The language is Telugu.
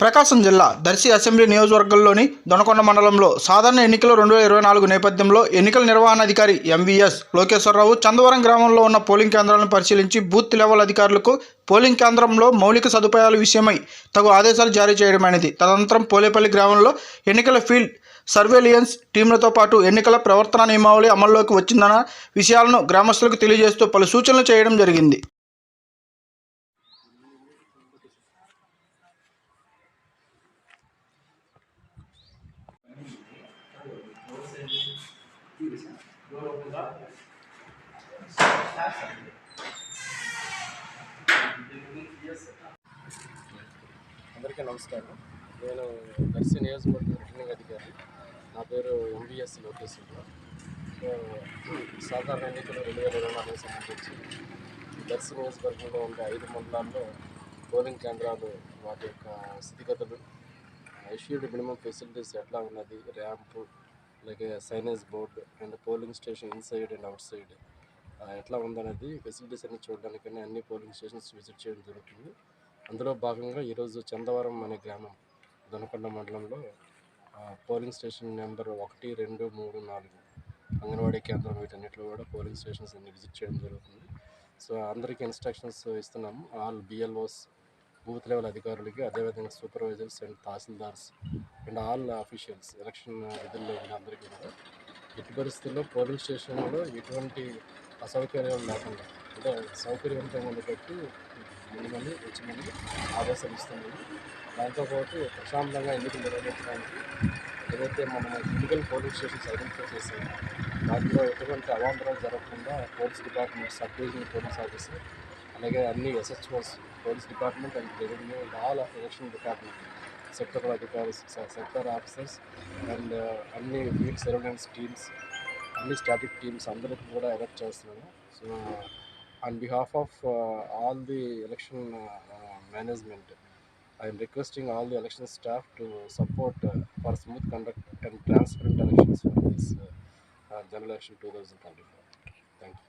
ప్రకాశం జిల్లా దర్శి అసెంబ్లీ నియోజకవర్గంలోని దొనకొండ మండలంలో సాధారణ ఎన్నికలు రెండు వేల ఇరవై నాలుగు నేపథ్యంలో ఎన్నికల నిర్వహణాధికారి ఎంవీఎస్ లోకేశ్వరరావు చందవరం గ్రామంలో ఉన్న పోలింగ్ కేంద్రాలను పరిశీలించి బూత్ లెవెల్ అధికారులకు పోలింగ్ కేంద్రంలో మౌలిక సదుపాయాల విషయమై తగు ఆదేశాలు జారీ చేయడమైనది తదనంతరం పోలేపల్లి గ్రామంలో ఎన్నికల ఫీల్డ్ సర్వేలియన్స్ టీంలతో పాటు ఎన్నికల ప్రవర్తన నియమావళి అమల్లోకి వచ్చిందన్న విషయాలను గ్రామస్తులకు తెలియజేస్తూ పలు సూచనలు చేయడం జరిగింది. అందరికీ నమస్కారం. నేను దర్శి నియోజకవర్గం రిటర్నింగ్ అధికారి. నా పేరు ఎంబీఎస్ లోకేష్ సాధారణ ఎన్నికలు రెండు వేల ఇరవై నాలుగు సంబంధించి దర్శి నియోజకవర్గంలో ఉండే ఐదు మండలాల్లో పోలింగ్ కేంద్రాలు వాటి యొక్క స్థితిగతులు ఇష్యూడ్ మినిమం ఫెసిలిటీస్ ఎట్లా ఉన్నది ర్యాంపు అలాగే signage board and polling station inside and outside. ఎట్లా ఉందనేది ఫెసిలిటీస్ అన్ని చూడడానికని అన్ని పోలింగ్ స్టేషన్స్ విజిట్ చేయడం జరుగుతుంది. అందులో భాగంగా ఈరోజు చందవరం అనే గ్రామం దొనకొండ మండలంలో పోలింగ్ స్టేషన్ నెంబర్ ఒకటి రెండు మూడు నాలుగు అంగన్వాడీ కేంద్రం వీటన్నిటిలో కూడా పోలింగ్ స్టేషన్స్ అన్ని విజిట్ చేయడం జరుగుతుంది. సో అందరికీ ఇన్స్ట్రక్షన్స్ ఇస్తున్నాము. ఆల్ బిఎల్ఓస్ బూత్ లెవెల్ అధికారులకి అదేవిధంగా supervisors and tahsildars and all officials election విధుల్లో ఉన్న అందరికీ కూడా ఎట్టి పరిస్థితుల్లో పోలింగ్ స్టేషన్లో ఎటువంటి అసౌకర్యాలు లేకుండా అంటే సౌకర్యవంతంగా ఉండేటట్టు ముందుమని వచ్చి ఆదేశాలు ఇస్తుంది దాంతోపాటు ప్రశాంతంగా ఎన్నికలు నిర్వహించడానికి ఏదైతే మనం ఫిజికల్ పోలింగ్ స్టేషన్స్ ఐడెంటిఫై చేసామో దాంట్లో ఎటువంటి అవాంతరాలు జరగకుండా police department sub divisional police officer అలాగే అన్ని SHOs police department and revenue and all election department sector అధికారి సెక్టర్ ఆఫీసర్స్ అండ్ అన్ని ఫీల్డ్ సర్వేలెన్స్ టీమ్స్ అన్ని స్టాటిక్ టీమ్స్ అందరికి కూడా ఎలక్ట్ చేస్తున్నాము so on behalf of all the election management I am requesting all the election staff to support for smooth conduct and transparent elections for this general election two thousand twenty four thank you